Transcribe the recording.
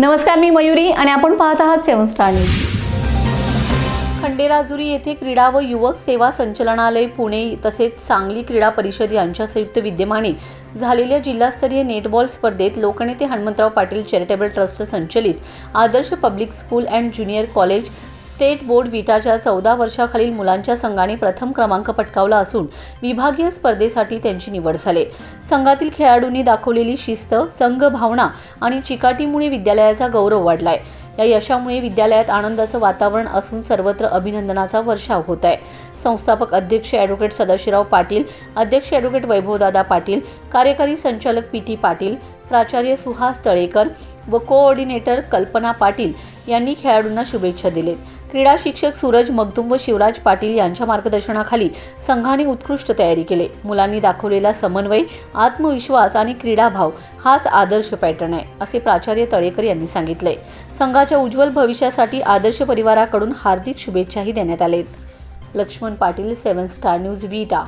नमस्कार मी मयुरी आणि आपण पाहत आहात सेवन स्टार न्यूज. खंडेराजुरी येथे क्रीडा व युवक सेवा संचलनालय पुणे तसेच सांगली क्रीडा परिषद यांच्या संयुक्त विद्यमाने झालेल्या जिल्हास्तरीय नेटबॉल स्पर्धेत लोकनेते हनुमंतराव पाटील चॅरिटेबल ट्रस्ट संचलित Adarsh public school and junior college state board विटाच्या चौदा वर्षाखालील मुलांच्या संघाने प्रथम क्रमांक पटकावला असून विभागीय स्पर्धेसाठी त्यांची निवड झाली. संघातील खेळाडूंनी दाखवलेली शिस्त संघ भावना आणि चिकाटीमुळे विद्यालयाचा गौरव वाढलाय. या यशामुळे विद्यालयात आनंदाचं वातावरण असून सर्वत्र अभिनंदनाचा वर्षाव होत आहे. संस्थापक अध्यक्ष ॲडव्होकेट सदाशिवराव पाटील अध्यक्ष ॲडव्होकेट वैभवदादा पाटील कार्यकारी संचालक पी टी पाटील प्राचार्य सुहास तळेकर व कोऑर्डिनेटर कल्पना पाटील यांनी खेळाडूंना शुभेच्छा दिलेत क्रीडा शिक्षक सूरज मगदुम व शिवराज पाटील यांच्या मार्गदर्शनाखाली संघाने उत्कृष्ट तयारी केली. मुलांनी दाखवलेला समन्वय आत्मविश्वास आणि क्रीडाभाव हाच आदर्श पॅटर्न आहे असे प्राचार्य तळेकर यांनी सांगितले. संघाच्या उज्ज्वल भविष्यासाठी आदर्श परिवाराकडून हार्दिक शुभेच्छाही देण्यात आलेत. Laxman Patil seven star news Vita